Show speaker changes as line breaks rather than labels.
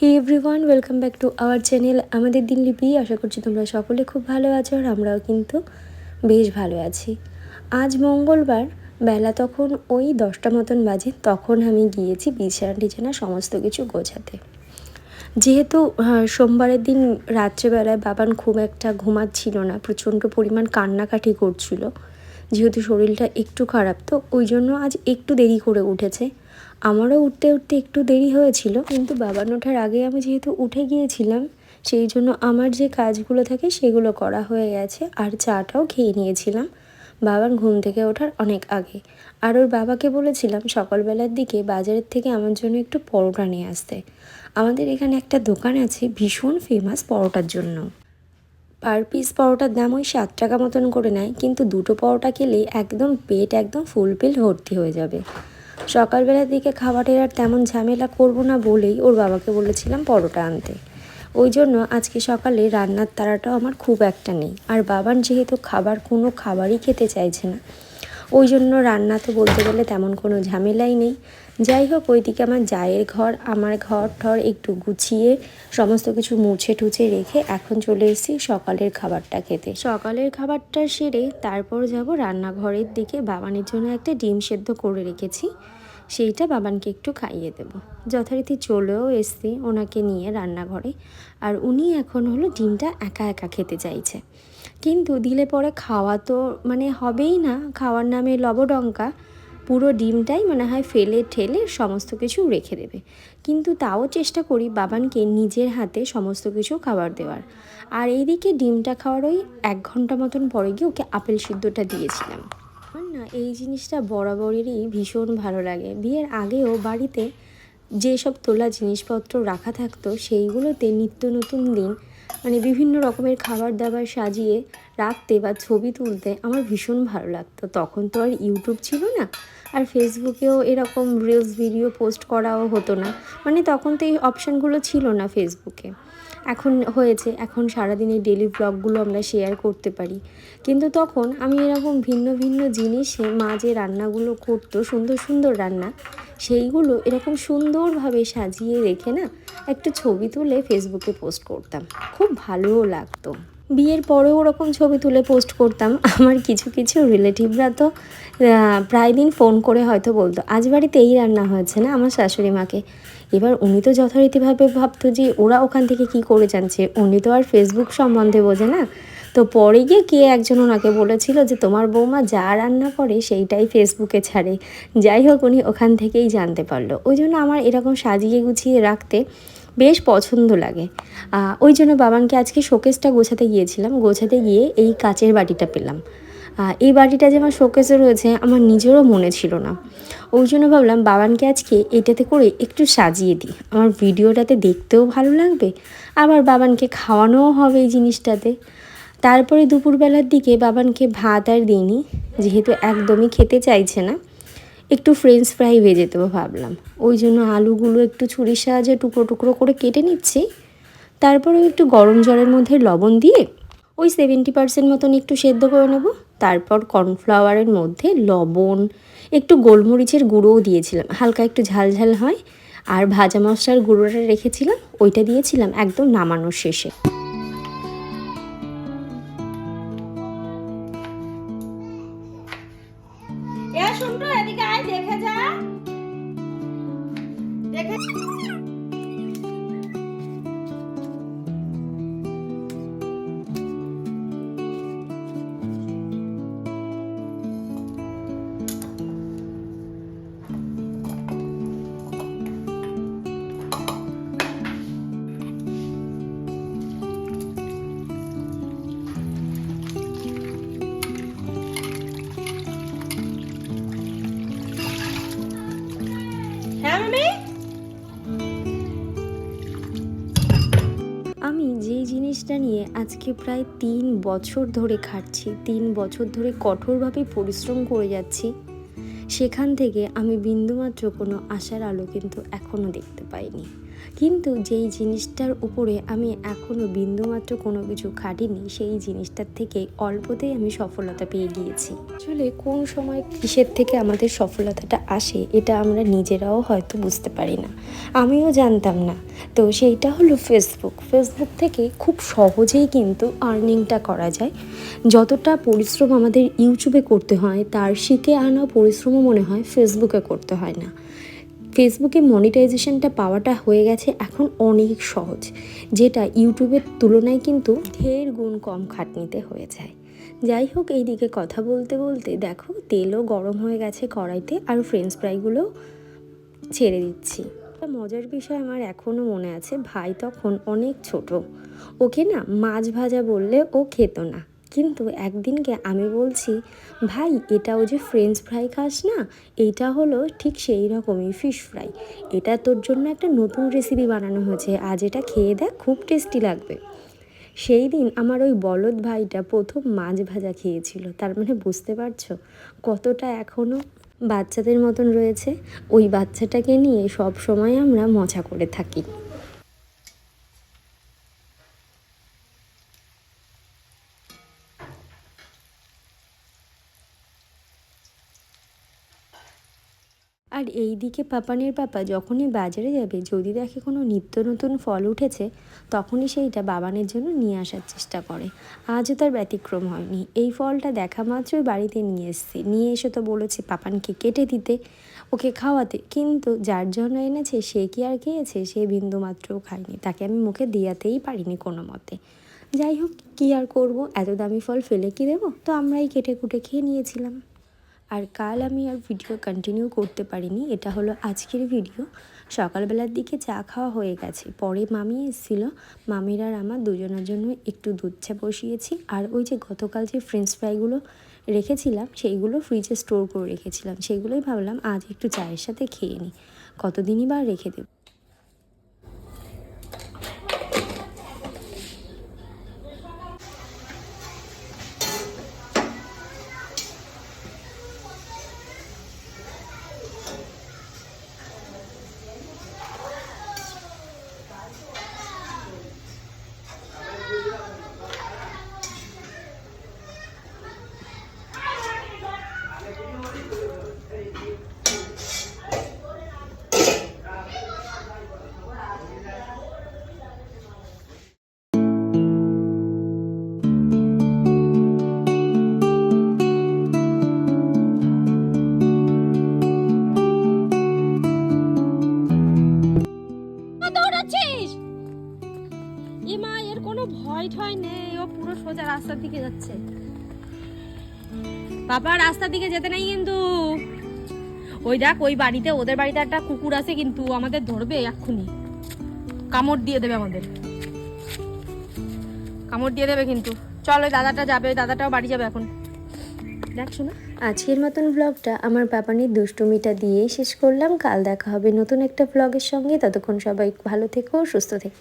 Hey everyone welcome back to our channel আমাদের দিনলিপি আশা করছি তোমরা সকলে খুব ভালো আছো আর আমরাও কিন্তু বেশ ভালো আছি। আজ মঙ্গলবার, বেলা তখন ওই দশটা মতন বাজে, তখন আমি গিয়েছি বিছানা টিছানা সমস্ত কিছু গোছাতে। যেহেতু সোমবারের দিন রাত্রেবেলায় বাবান খুব একটা ঘুমাচ্ছিল না, প্রচণ্ড পরিমাণ কান্নাকাটি করছিল, যেহেতু শরীরটা একটু খারাপ, তো ওই জন্য আজ একটু দেরি করে উঠেছে। আমারও উঠতে উঠতে একটু দেরি হয়েছিল, কিন্তু বাবান ওঠার আগে আমি যেহেতু উঠে গিয়েছিলাম, সেই জন্য আমার যে কাজগুলো থাকে সেগুলো করা হয়ে গেছে আর চাটাও খেয়ে নিয়েছিলাম। বাবার ঘুম থেকে ওঠার অনেক আগে। আর ওর বাবাকে বলেছিলাম সকালবেলার দিকে বাজারের থেকে আমার জন্য একটু পরোটা নিয়ে আসতে। আমাদের এখানে একটা দোকান আছে ভীষণ ফেমাস পরোটার জন্য। পার পিস পরোটার দাম ওই সাত টাকা মতন করে নেয়, কিন্তু দুটো পরোটা খেলে একদম পেট একদম ফুল পেল ভর্তি হয়ে যাবে। সকালবেলার দিকে খাবারের আর তেমন ঝামেলা করব না বলেই ওর বাবাকে বলেছিলাম পরোটা আনতে। ওই জন্য আজকে সকালে রান্নার তাড়াটাও আমার খুব একটা নেই। আর বাবার যেহেতু খাবার কোনো খাবারই খেতে চাইছে না, ওই জন্য রান্না তো বলতে গেলে তেমন কোনো ঝামেলাই নেই। যাই হোক ওইদিকে আমার জায়ের ঘর, আমার ঘর ঠর একটু গুছিয়ে সমস্ত কিছু মুছে টুছে রেখে এখন চলে এসেছি সকালের খাবারটা খেতে। সকালের খাবারটা সেরে তারপর যাব রান্নাঘরের দিকে। বাবানের জন্য একটা ডিম সেদ্ধ করে রেখেছি। সেইটা বাবানকে একটু খাইয়ে দেব। যথারীতি চলেও এসছি ওনাকে নিয়ে রান্নাঘরে। আর উনি এখন হলো ডিমটা একা একা খেতে চাইছে। কিন্তু দিলে পরে খাওয়া তো মানে হবেই না। খাওয়ার নামে লবডঙ্কা। পুরো ডিমটাই মনে হয় ফেলে ঠেলে সমস্ত কিছু রেখে দেবে। কিন্তু তাও চেষ্টা করি বাবানকে নিজের হাতে সমস্ত কিছু খাবার দেওয়ার। আর এইদিকে ডিমটা খাওয়ার ওই এক ঘণ্টা মতন পরে গিয়ে ওকে আপেল সিদ্ধটা দিয়েছিলাম। আমার না, এই জিনিসটা বরাবরেরই ভীষণ ভালো লাগে। বিয়ের আগেও বাড়িতে যেসব তোলা জিনিসপত্র রাখা থাকতো, সেইগুলোতে নিত্য নতুন দিন মানে বিভিন্ন রকমের খাবার দাবার সাজিয়ে রাখতে বা ছবি তুলতে আমার ভীষণ ভালো লাগতো। তখন তো আর ইউটিউব ছিল না, আর ফেসবুকেও এরকম রিলস ভিডিও পোস্ট করাও হতো না। মানে তখন তো এই অপশানগুলো ছিল না ফেসবুকে এখন হয়েছে, এখন সারাদিনের ডেলি ব্লগগুলো আমরা শেয়ার করতে পারি। কিন্তু তখন আমি এরকম ভিন্ন ভিন্ন জিনিসে মা যে রান্নাগুলো করতো, সুন্দর সুন্দর রান্না। সেইগুলো এরকম সুন্দরভাবে সাজিয়ে রেখে না একটা ছবি তুলে ফেসবুকে পোস্ট করতাম। খুব ভালোও লাগতো। বিয়ের পরেও ওরকম ছবি তুলে পোস্ট করতাম। আমার কিছু কিছু রিলেটিভরা তো প্রায় দিন ফোন করে হয়তো বলতো, আজ বাড়িতে এই রান্না হয়েছে না আমার শাশুড়ি মাকে? এবার উনি তো যথারীতিভাবে ভাবতো যে ওরা ওখান থেকে কি করে জানছে। উনি তো আর ফেসবুক সম্বন্ধে বোঝে না। তো পরে গিয়ে কে একজন ওনাকে বলেছিল যে তোমার বৌমা যা রান্না করে সেইটাই ফেসবুকে ছাড়ে। যাই হোক, উনি ওখান থেকেই জানতে পারল। ওই জন্য আমার এরকম সাজিয়ে গুছিয়ে রাখতে বেশ পছন্দ লাগে। ওই জন্য বাবানকে আজকে শোকেসটা গোছাতে গিয়েছিলাম। গোছাতে গিয়ে এই কাচের বাটিটা পেলাম। এই বাটিটা যে আমার শোকেসে রয়েছে, আমার নিজেরও মনে ছিল না। ওই জন্য ভাবলাম বাবানকে আজকে এটাতে করে একটু সাজিয়ে দিই। আমার ভিডিওটাতে দেখতেও ভালো লাগবে। আবার বাবানকে খাওয়ানোও হবে এই জিনিসটাতে। তারপরে দুপুরবেলার দিকে বাবানকে ভাত আর দিইনি, যেহেতু একদমই খেতে চাইছে না, একটু ফ্রেঞ্চ ফ্রাই ভেজে দেবো ভাবলাম। ওই জন্য আলুগুলো একটু ছুরির সাহায্যে টুকরো টুকরো করে কেটে নিচ্ছি। তারপরে একটু গরম জলের মধ্যে লবণ দিয়ে ওই সেভেন্টি পার্সেন্ট মতন একটু সেদ্ধ করে নেব। তারপর কর্নফ্লাওয়ারের মধ্যে লবণ, একটু গোলমরিচের গুঁড়োও দিয়েছিলাম। হালকা একটু ঝাল ঝাল হয়। আর ভাজা মশলার গুঁড়োটা রেখেছিলাম, ওইটা দিয়েছিলাম একদম নামানোর শেষে। যেই জিনিসটা নিয়ে আজকে প্রায় তিন বছর ধরে খাটছি, তিন বছর ধরে কঠোরভাবে পরিশ্রম করে যাচ্ছি। সেখান থেকে আমি বিন্দুমাত্র কোনো আশার আলো কিন্তু এখনও দেখতে পাইনি। কিন্তু যেই জিনিসটার উপরে আমি এখনও বিন্দুমাত্র কোনো কিছু খাটিনি, সেই জিনিসটার থেকে অল্পতেই আমি সফলতা পেয়ে গিয়েছি। আসলে কোন সময় কিসের থেকে আমাদের সফলতাটা আসে, এটা আমরা নিজেরাও হয়তো বুঝতে পারি না। আমিও জানতাম না। তো সেইটা হলো ফেসবুক ফেসবুক থেকে খুব সহজেই কিন্তু আর্নিংটা করা যায়। যতটা পরিশ্রম আমাদের ইউটিউবে করতে হয়, তার শিখে আনা পরিশ্রমও মনে হয় ফেসবুকে করতে হয় না। ফেসবুকে মনিটাইজেশনটা পাওয়াটা হয়ে গেছে এখন অনেক সহজ, যেটা ইউটিউবের তুলনায় কিন্তু ঢের গুণ কম খাটনিতে হয়ে যায়। যাই হোক, এইদিকে কথা বলতে বলতে দেখো, তেলও গরম হয়ে গেছে কড়াইতে আর ফ্রেঞ্চ ফ্রাইগুলো ছেড়ে দিচ্ছি। মজার বিষয় আমার এখনও মনে আছে, ভাই তখন অনেক ছোট, ওকে না মাছ ভাজা বললে ও খেত না। কিন্তু একদিনকে আমি বলছি, ভাই এটা ও যে ফ্রেঞ্চ ফ্রাই খাস না, এইটা হলো ঠিক সেই রকমই ফিশ ফ্রাই এটা তোর জন্য একটা নতুন রেসিপি বানানো হয়েছে, আজ এটা খেয়ে দেখ, খুব টেস্টি লাগবে। সেই দিন আমার ওই বলদ ভাইটা প্রথম মাছ ভাজা খেয়েছিল, তার মানে বুঝতে পারছ কতটা এখনও বাচ্চাদের মতন রয়েছে। ওই বাচ্চাটাকে নিয়ে সব সময় আমরা মজা করে থাকি। আর এই দিকে পাপানের পাপা যখনই বাজারে যাবে, যদি দেখে কোনো নিত্য নতুন ফল উঠেছে, তখনই সেইটা বাবানের জন্য নিয়ে আসার চেষ্টা করে। আজও তার ব্যতিক্রম হয়নি। এই ফলটা দেখা মাত্রই বাড়িতে নিয়ে এসছে। নিয়ে এসে তো বলেছে পাপানকে কেটে দিতে, ওকে খাওয়াতে। কিন্তু যার জন্য এনেছে, সে কি আর খেয়েছে, সে বিন্দু মাত্রও খায়নি। তাকে আমি মুখে দিয়াতেই পারিনি কোনো মতে। যাই হোক, কী আর করব? এত দামি ফল ফেলে কি দেবো? তো আমরাই কেটে কুটে খেয়ে নিয়েছিলাম। আর কাল আমি আর ভিডিও কন্টিনিউ করতে পারিনি, এটা হলো আজকের ভিডিও সকালবেলার দিকে চা খাওয়া হয়ে গেছে, পরে মামি এসেছিল। মামির আর আমার দুজনের জন্য একটু দুধ চা বসিয়েছি, আর ওই যে গতকাল যে ফ্রেঞ্চ ফ্রাইগুলো রেখেছিলাম, সেইগুলো ফ্রিজে স্টোর করে রেখেছিলাম। সেগুলোই ভাবলাম আজ একটু চায়ের সাথে খেয়ে নিই কতদিনই বা রেখে দেব?
ভয় ঠয় নেই, ও পুরো সোজা রাস্তার দিকে যাচ্ছে। বাবা, রাস্তার দিকে যেতে নাই কিন্তু। ওই দেখ, ওই বাড়িতে, ওদের বাড়িতে একটা কুকুর আছে কিন্তু আমাদের ধরবে এক্ষুনি। কামড় দিয়ে দেবে আমাদের। কামড় দিয়ে দেবে কিন্তু। চল দাদাটা যাবে দাদাটাও বাড়ি যাবে এখন। দেখ শোনা।
আজকের মতন ব্লগটা আমার পাপানির দুষ্টুমিটা দিয়েই শেষ করলাম। কাল দেখা হবে নতুন একটা ব্লগের সঙ্গে। ততক্ষণ সবাই ভালো থেকো, সুস্থ থেকো।